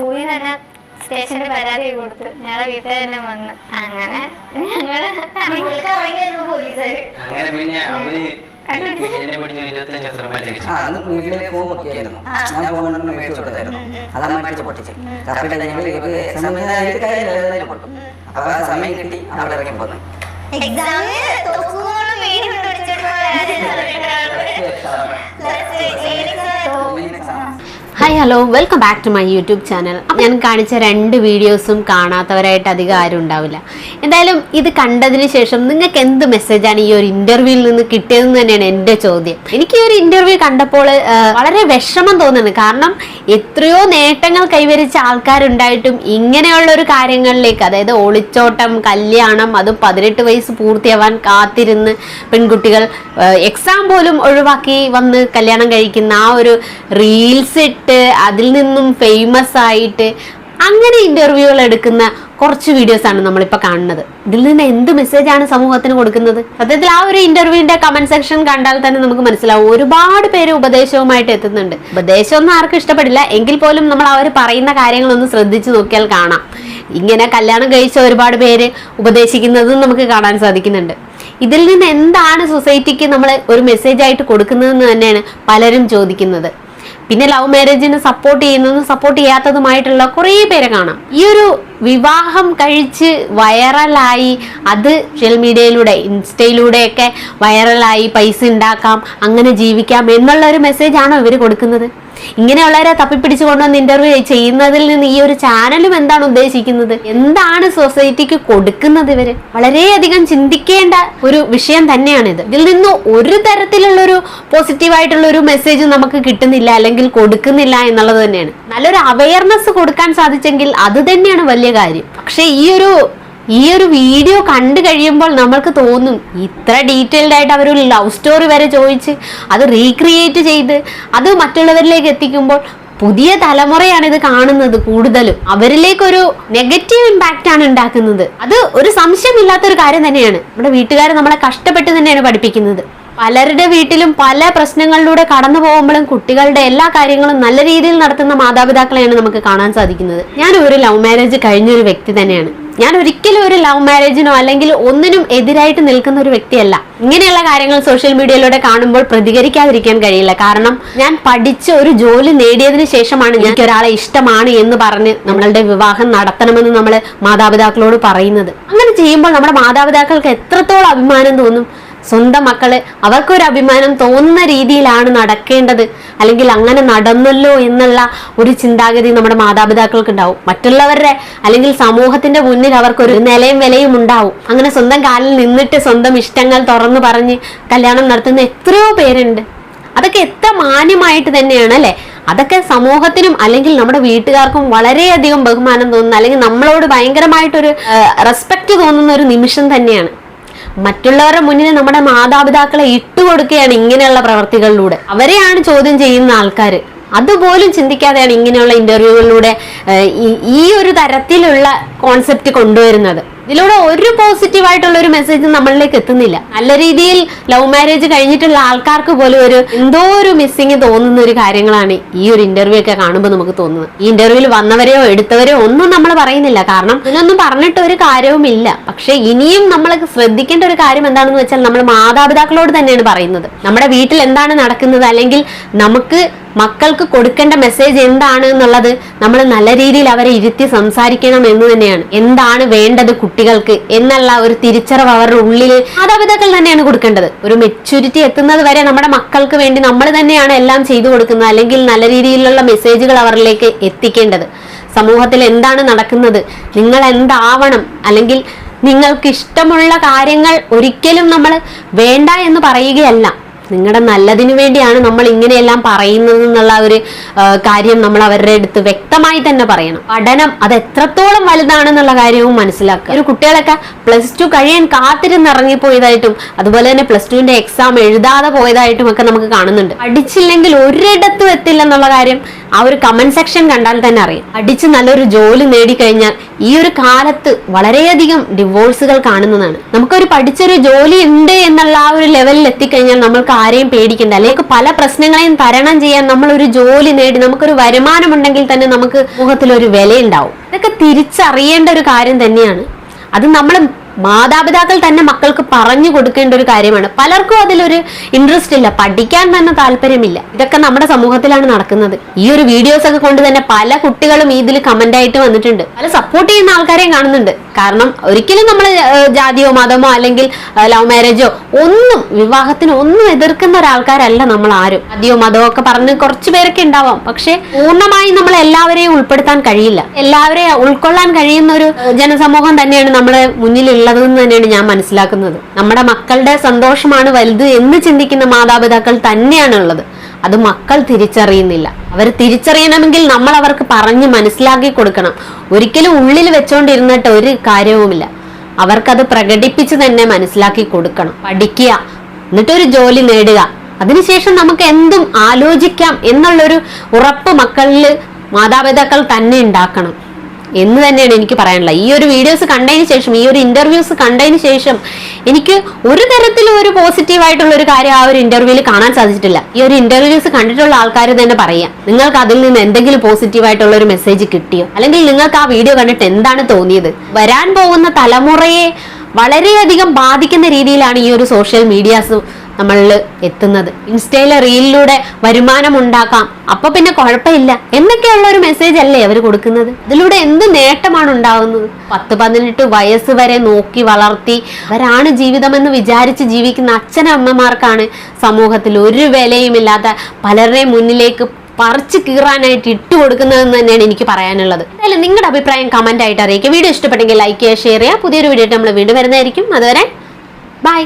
സ്കൂളിൽ തന്നെ സ്റ്റേഷനിൽ പരാതി കൊടുത്തു ഞങ്ങളെ വീട്ടിൽ തന്നെ വന്ന്. അങ്ങനെ അങ്ങനെ പിന്നെ അവർ വീട്ടിലെ ഞാൻ മേടിച്ചു കൊടുത്തായിരുന്നു. പൊട്ടിച്ച്. ഞങ്ങൾ കാര്യമില്ല പൊട്ടും. അപ്പൊ ആ സമയം കിട്ടി അവിടെ ഇറങ്ങി പോന്നു. എക്സാമിന് hi hello welcome back to my YouTube channel ഞാൻ കാണിച്ച രണ്ട് വീഡിയോസും കാണാത്തവരായിട്ട് അധികം ആരും ഉണ്ടാവില്ല. എന്തായാലും ഇത് കണ്ടതിന് ശേഷം നിങ്ങൾക്ക് എന്ത് മെസ്സേജാണ് ഈ ഒരു ഇന്റർവ്യൂവിൽ നിന്ന് കിട്ടിയതെന്ന് തന്നെയാണ് എന്റെ ചോദ്യം. എനിക്ക് ഈ ഒരു ഇന്റർവ്യൂ കണ്ടപ്പോൾ വളരെ വിഷമം തോന്നുന്നു. കാരണം എത്രയോ നേട്ടങ്ങൾ കൈവരിച്ച ആൾക്കാരുണ്ടായിട്ടും ഇങ്ങനെയുള്ള ഒരു കാര്യങ്ങളിലേക്ക് അതായത് ഒളിച്ചോട്ടം കല്യാണം അതും പതിനെട്ട് വയസ്സ് പൂർത്തിയാവാൻ കാത്തിരുന്ന് പെൺകുട്ടികൾ എക്സാം പോലും ഒഴിവാക്കി വന്ന് കല്യാണം കഴിക്കുന്ന ആ ഒരു റീൽസ് ഇട്ട് അതിൽ നിന്നും ഫേമസ് ആയിട്ട് അങ്ങനെ ഇന്റർവ്യൂകൾ എടുക്കുന്ന കുറച്ച് വീഡിയോസ് ആണ് നമ്മളിപ്പോൾ കാണുന്നത്. ഇതിൽ നിന്ന് എന്ത് മെസ്സേജ് ആണ് സമൂഹത്തിന് കൊടുക്കുന്നത്? സത്യത്തിൽ ആ ഒരു ഇന്റർവ്യൂവിന്റെ കമന്റ് സെക്ഷൻ കണ്ടാൽ തന്നെ നമുക്ക് മനസ്സിലാവും. ഒരുപാട് പേര് ഉപദേശവുമായിട്ട് എത്തുന്നുണ്ട്. ഉപദേശമൊന്നും ആർക്കും ഇഷ്ടപ്പെടില്ല. എങ്കിൽ പോലും നമ്മൾ അവർ പറയുന്ന കാര്യങ്ങളൊന്ന് ശ്രദ്ധിച്ചു നോക്കിയാൽ കാണാം. ഇങ്ങനെ കല്യാണം കഴിച്ച ഒരുപാട് പേര് ഉപദേശിക്കുന്നതും നമുക്ക് കാണാൻ സാധിക്കുന്നുണ്ട്. ഇതിൽ നിന്ന് എന്താണ് സൊസൈറ്റിക്ക് നമ്മൾ ഒരു മെസ്സേജ് ആയിട്ട് കൊടുക്കുന്നതെന്ന് തന്നെയാണ് പലരും ചോദിക്കുന്നത്. പിന്നെ ലവ് മാരേജിന് സപ്പോർട്ട് ചെയ്യുന്നതും സപ്പോർട്ട് ചെയ്യാത്തതുമായിട്ടുള്ള കുറേ പേരെ കാണാം. ഈ ഒരു വിവാഹം കഴിച്ച് വൈറലായി അത് സോഷ്യൽ മീഡിയയിലൂടെ ഇൻസ്റ്റയിലൂടെയൊക്കെ വൈറലായി പൈസ ഉണ്ടാക്കാം അങ്ങനെ ജീവിക്കാം എന്നുള്ള ഒരു മെസ്സേജാണോ ഇവർ കൊടുക്കുന്നത്? ഇങ്ങനെയുള്ളവരെ തപ്പിപ്പിടിച്ച് കൊണ്ടുവന്ന് ഇന്റർവ്യൂ ചെയ്യുന്നതിൽ നിന്ന് ഈ ഒരു ചാനലും എന്താണ് ഉദ്ദേശിക്കുന്നത്? എന്താണ് സൊസൈറ്റിക്ക് കൊടുക്കുന്നത് ഇവർ? വളരെയധികം ചിന്തിക്കേണ്ട ഒരു വിഷയം തന്നെയാണിത്. ഇതിൽ നിന്ന് ഒരു തരത്തിലുള്ള ഒരു പോസിറ്റീവായിട്ടുള്ള ഒരു മെസ്സേജ് നമുക്ക് കിട്ടുന്നില്ല അല്ലെങ്കിൽ കൊടുക്കുന്നില്ല എന്നുള്ളത് തന്നെയാണ്. നല്ലൊരു അവയർനെസ് കൊടുക്കാൻ സാധിച്ചെങ്കിൽ അത് തന്നെയാണ് വലിയ കാര്യം. പക്ഷേ ഈ ഒരു ഈ ഒരു വീഡിയോ കണ്ടു കഴിയുമ്പോൾ നമ്മൾക്ക് തോന്നും ഇത്ര ഡീറ്റെയിൽഡ് ആയിട്ട് അവർ ഒരു ലവ് സ്റ്റോറി വരെ ചോദിച്ച് അത് റീക്രിയേറ്റ് ചെയ്ത് അത് മറ്റുള്ളവരിലേക്ക് എത്തിക്കുമ്പോൾ പുതിയ തലമുറയാണ് ഇത് കാണുന്നത് കൂടുതലും. അവരിലേക്കൊരു നെഗറ്റീവ് ഇമ്പാക്റ്റ് ആണ് ഉണ്ടാക്കുന്നത്. അത് ഒരു സംശയമില്ലാത്ത ഒരു കാര്യം തന്നെയാണ്. നമ്മുടെ വീട്ടുകാർ നമ്മളെ കഷ്ടപ്പെട്ട് തന്നെയാണ് പഠിപ്പിക്കുന്നത്. പലരുടെ വീട്ടിലും പല പ്രശ്നങ്ങളിലൂടെ കടന്നു പോകുമ്പോഴും കുട്ടികളുടെ എല്ലാ കാര്യങ്ങളും നല്ല രീതിയിൽ നടത്തുന്ന മാതാപിതാക്കളെയാണ് നമുക്ക് കാണാൻ സാധിക്കുന്നത്. ഞാൻ ഒരു ലവ് മാരേജ് കഴിഞ്ഞൊരു വ്യക്തി തന്നെയാണ്. ഞാൻ ഒരിക്കലും ഒരു ലവ് മാരേജിനോ അല്ലെങ്കിൽ ഒന്നിനും എതിരായിട്ട് നിൽക്കുന്ന ഒരു വ്യക്തിയല്ല. ഇങ്ങനെയുള്ള കാര്യങ്ങൾ സോഷ്യൽ മീഡിയയിലൂടെ കാണുമ്പോൾ പ്രതികരിക്കാതിരിക്കാൻ കഴിയില്ല. കാരണം ഞാൻ പഠിച്ച് ഒരു ജോലി നേടിയതിനു ശേഷമാണ് എനിക്ക് ഒരാളെ ഇഷ്ടമാണ് എന്ന് പറഞ്ഞ് നമ്മളുടെ വിവാഹം നടത്തണമെന്ന് നമ്മൾ മാതാപിതാക്കളോട് പറയുന്നത്. അങ്ങനെ ചെയ്യുമ്പോൾ നമ്മുടെ മാതാപിതാക്കൾക്ക് എത്രത്തോളം അഭിമാനം തോന്നും? സ്വന്തം മക്കൾ അവർക്കൊരു അഭിമാനം തോന്നുന്ന രീതിയിലാണ് നടക്കേണ്ടത്. അല്ലെങ്കിൽ അങ്ങനെ നടന്നല്ലോ എന്നുള്ള ഒരു ചിന്താഗതി നമ്മുടെ മാതാപിതാക്കൾക്ക് ഉണ്ടാവും മറ്റുള്ളവരുടെ അല്ലെങ്കിൽ സമൂഹത്തിന്റെ മുന്നിൽ അവർക്കൊരു നിലയും വിലയും ഉണ്ടാവും. അങ്ങനെ സ്വന്തം കാലിൽ നിന്നിട്ട് സ്വന്തം ഇഷ്ടങ്ങൾ തുറന്നു പറഞ്ഞ് കല്യാണം നടത്തുന്ന എത്രയോ പേരുണ്ട്. അതൊക്കെ എത്ര മാന്യമായിട്ട് തന്നെയാണ് അല്ലെ? അതൊക്കെ സമൂഹത്തിനും അല്ലെങ്കിൽ നമ്മുടെ വീട്ടുകാർക്കും വളരെയധികം ബഹുമാനം തോന്നുന്ന അല്ലെങ്കിൽ നമ്മളോട് ഭയങ്കരമായിട്ടൊരു റെസ്പെക്ട് തോന്നുന്ന ഒരു നിമിഷം തന്നെയാണ്. മറ്റുള്ളവരുടെ മുന്നിൽ നമ്മുടെ മാതാപിതാക്കളെ ഇട്ടുകൊടുക്കുകയാണ് ഇങ്ങനെയുള്ള പ്രവർത്തികളിലൂടെ. അവരെയാണ് ചോദ്യം ചെയ്യുന്ന ആൾക്കാർ അതുപോലും ചിന്തിക്കാതെയാണ് ഇങ്ങനെയുള്ള ഇന്റർവ്യൂകളിലൂടെ ഈ ഒരു തരത്തിലുള്ള കോൺസെപ്റ്റ് കൊണ്ടുവരുന്നത്. ഇതിലൂടെ ഒരു പോസിറ്റീവ് ആയിട്ടുള്ള ഒരു മെസ്സേജ് നമ്മളിലേക്ക് എത്തുന്നില്ല. നല്ല രീതിയിൽ ലവ് മാരേജ് കഴിഞ്ഞിട്ടുള്ള ആൾക്കാർക്ക് പോലും ഒരു എന്തോ ഒരു മിസ്സിങ് തോന്നുന്ന ഒരു കാര്യങ്ങളാണ് ഈ ഒരു ഇന്റർവ്യൂ ഒക്കെ കാണുമ്പോൾ നമുക്ക് തോന്നുന്നത്. ഈ ഇന്റർവ്യൂവിൽ വന്നവരെയോ എടുത്തവരെയോ ഒന്നും നമ്മൾ പറയുന്നില്ല. കാരണം ഇതിനൊന്നും പറഞ്ഞിട്ട് ഒരു കാര്യവുമില്ല പക്ഷെ ഇനിയും നമ്മൾ ശ്രദ്ധിക്കേണ്ട ഒരു കാര്യം എന്താണെന്ന് വെച്ചാൽ നമ്മൾ മാതാപിതാക്കളോട് തന്നെയാണ് പറയുന്നത്. നമ്മുടെ വീട്ടിൽ എന്താണ് നടക്കുന്നത്? അല്ലെങ്കിൽ നമുക്ക് മക്കൾക്ക് കൊടുക്കേണ്ട മെസ്സേജ് എന്താണ് എന്നുള്ളത് നമ്മൾ നല്ല രീതിയിൽ അവരെ ഇരുത്തി സംസാരിക്കണം എന്ന് തന്നെയാണ്. എന്താണ് വേണ്ടത് കുട്ടികൾക്ക് എന്നുള്ള ഒരു തിരിച്ചറിവ് അവരുടെ ഉള്ളിൽ മാതാപിതാക്കൾ തന്നെയാണ് കൊടുക്കേണ്ടത്. ഒരു മെച്യൂരിറ്റി എത്തുന്നത് വരെ നമ്മുടെ മക്കൾക്ക് വേണ്ടി നമ്മൾ തന്നെയാണ് എല്ലാം ചെയ്തു കൊടുക്കുന്നത് അല്ലെങ്കിൽ നല്ല രീതിയിലുള്ള മെസ്സേജുകൾ അവരിലേക്ക് എത്തിക്കേണ്ടത്. സമൂഹത്തിൽ എന്താണ് നടക്കുന്നത്? നിങ്ങൾ എന്താവണം? അല്ലെങ്കിൽ നിങ്ങൾക്ക് ഇഷ്ടമുള്ള കാര്യങ്ങൾ ഒരിക്കലും നമ്മൾ വേണ്ട എന്ന് പറയുകയല്ല. നിങ്ങളുടെ നല്ലതിനു വേണ്ടിയാണ് നമ്മൾ ഇങ്ങനെയെല്ലാം പറയുന്നത് എന്നുള്ള ഒരു കാര്യം നമ്മൾ അവരുടെ അടുത്ത് വ്യക്തമായി തന്നെ പറയണം. പഠനം അത് എത്രത്തോളം വലുതാണെന്നുള്ള കാര്യവും മനസ്സിലാക്കുക. ഒരു കുട്ടികളൊക്കെ പ്ലസ് ടു കഴിയാൻ കാത്തിരുന്ന് ഇറങ്ങിപ്പോയതായിട്ടും അതുപോലെ തന്നെ പ്ലസ് ടുവിന്റെ എക്സാം എഴുതാതെ പോയതായിട്ടും ഒക്കെ നമുക്ക് കാണുന്നുണ്ട്. പഠിച്ചില്ലെങ്കിൽ ഒരിടത്തും എത്തില്ലെന്നുള്ള കാര്യം ആ ഒരു കമന്റ് സെക്ഷൻ കണ്ടാൽ തന്നെ അറിയാം. അടിച്ച് നല്ലൊരു ജോലി നേടിക്കഴിഞ്ഞാൽ ഈ ഒരു കാലത്ത് വളരെയധികം ഡിവോഴ്സുകൾ കാണുന്നതാണ്. നമുക്കൊരു പഠിച്ചൊരു ജോലി ഉണ്ട് എന്നുള്ള ആ ഒരു ലെവലിൽ എത്തിക്കഴിഞ്ഞാൽ നമ്മൾക്ക് ആരെയും പേടിക്കണ്ട. അല്ലെങ്കിൽ പല പ്രശ്നങ്ങളെയും തരണം ചെയ്യാൻ നമ്മൾ ഒരു ജോലി നേടി നമുക്കൊരു വരുമാനം ഉണ്ടെങ്കിൽ തന്നെ നമുക്ക് സമൂഹത്തിൽ ഒരു വിലയുണ്ടാവും. ഇതൊക്കെ തിരിച്ചറിയേണ്ട ഒരു കാര്യം തന്നെയാണ്. അത് നമ്മൾ മാതാപിതാക്കൾ തന്നെ മക്കൾക്ക് പറഞ്ഞു കൊടുക്കേണ്ട ഒരു കാര്യമാണ്. പലർക്കും അതിലൊരു ഇൻട്രസ്റ്റ് ഇല്ല. പഠിക്കാൻ തന്നെ താല്പര്യമില്ല. ഇതൊക്കെ നമ്മുടെ സമൂഹത്തിലാണ് നടക്കുന്നത്. ഈ ഒരു വീഡിയോസ് ഒക്കെ കൊണ്ട് തന്നെ പല കുട്ടികളും ഇതിൽ കമന്റ് ആയിട്ട് വന്നിട്ടുണ്ട്. പല സപ്പോർട്ട് ചെയ്യുന്ന ആൾക്കാരെയും കാണുന്നുണ്ട്. കാരണം ഒരിക്കലും നമ്മൾ ജാതിയോ മതമോ അല്ലെങ്കിൽ ലവ് മാരേജോ ഒന്നും വിവാഹത്തിന് ഒന്നും എതിർക്കുന്ന ഒരാൾക്കാരല്ല നമ്മൾ ആരും. ജാതിയോ മതമോ ഒക്കെ പറഞ്ഞ് കുറച്ച് പേരൊക്കെ ഉണ്ടാവാം. പക്ഷെ പൂർണമായും നമ്മൾ എല്ലാവരെയും ഉൾപ്പെടുത്താൻ കഴിയില്ല. എല്ലാവരെയും ഉൾക്കൊള്ളാൻ കഴിയുന്ന ഒരു ജനസമൂഹം തന്നെയാണ് നമ്മുടെ മുന്നിലുള്ളതെന്ന് തന്നെയാണ് ഞാൻ മനസ്സിലാക്കുന്നത്. നമ്മുടെ മക്കളുടെ സന്തോഷമാണ് വലുത് എന്ന് ചിന്തിക്കുന്ന മാതാപിതാക്കൾ തന്നെയാണ് ഉള്ളത് അത് മക്കൾ തിരിച്ചറിയുന്നില്ല. അവർ തിരിച്ചറിയണമെങ്കിൽ നമ്മൾ അവർക്ക് പറഞ്ഞ് മനസ്സിലാക്കി കൊടുക്കണം. ഒരിക്കലും ഉള്ളിൽ വെച്ചോണ്ടിരുന്നിട്ട് ഒരു കാര്യവുമില്ല. അവർക്കത് പ്രകടിപ്പിച്ച് തന്നെ മനസ്സിലാക്കി കൊടുക്കണം. പഠിക്കുക എന്നിട്ടൊരു ജോലി നേടുക. അതിനുശേഷം നമുക്ക് എന്തും ആലോചിക്കാം എന്നുള്ളൊരു ഉറപ്പ് മക്കളിൽ മാതാപിതാക്കൾ തന്നെ ഉണ്ടാക്കണം. എന്ന് തന്നെയാണ് എനിക്ക് പറയാനുള്ളത്. ഈ ഒരു വീഡിയോസ് കണ്ടതിന് ശേഷം ഈ ഒരു ഇന്റർവ്യൂസ് കണ്ടതിന് ശേഷം എനിക്ക് ഒരു തരത്തിലും ഒരു പോസിറ്റീവ് ആയിട്ടുള്ള ഒരു കാര്യം ആ ഒരു ഇന്റർവ്യൂവിൽ കാണാൻ സാധിച്ചിട്ടില്ല. ഈ ഒരു ഇന്റർവ്യൂസ് കണ്ടിട്ടുള്ള ആൾക്കാർ തന്നെ പറയാം നിങ്ങൾക്ക് അതിൽ നിന്ന് എന്തെങ്കിലും പോസിറ്റീവ് ആയിട്ടുള്ള ഒരു മെസ്സേജ് കിട്ടിയോ? അല്ലെങ്കിൽ നിങ്ങൾക്ക് ആ വീഡിയോ കണ്ടിട്ട് എന്താണ് തോന്നിയത്? വരാൻ പോകുന്ന തലമുറയെ വളരെയധികം ബാധിക്കുന്ന രീതിയിലാണ് ഈ ഒരു സോഷ്യൽ മീഡിയാസ് നമ്മളിൽ എത്തുന്നത്. ഇൻസ്റ്റയിലെ റീലിലൂടെ വരുമാനം ഉണ്ടാക്കാം. അപ്പൊ പിന്നെ കുഴപ്പമില്ല. എന്നൊക്കെയുള്ള ഒരു മെസ്സേജ് അല്ലേ അവർ കൊടുക്കുന്നത്? ഇതിലൂടെ എന്ത് നേട്ടമാണ് ഉണ്ടാകുന്നത് പത്ത് പതിനെട്ട് വയസ്സ് വരെ നോക്കി വളർത്തി അവരാണ് ജീവിതമെന്ന് വിചാരിച്ച് ജീവിക്കുന്ന അച്ഛനമ്മമാർക്കാണ് സമൂഹത്തിൽ ഒരു വിലയുമില്ലാത്ത പലരുടെയും മുന്നിലേക്ക് പറിച്ച് കീറാനായിട്ട് ഇട്ട് കൊടുക്കുന്നതെന്ന് തന്നെയാണ് എനിക്ക് പറയാനുള്ളത്. എന്തായാലും നിങ്ങളുടെ അഭിപ്രായം കമന്റ് ആയിട്ട് അറിയിക്കുക. വീഡിയോ ഇഷ്ടപ്പെട്ടെങ്കിൽ ലൈക്ക് ചെയ്യുക ഷെയർ ചെയ്യുക. പുതിയൊരു വീഡിയോ നമ്മൾ വീണ്ടും വരുന്നതായിരിക്കും. അതുവരെ ബൈ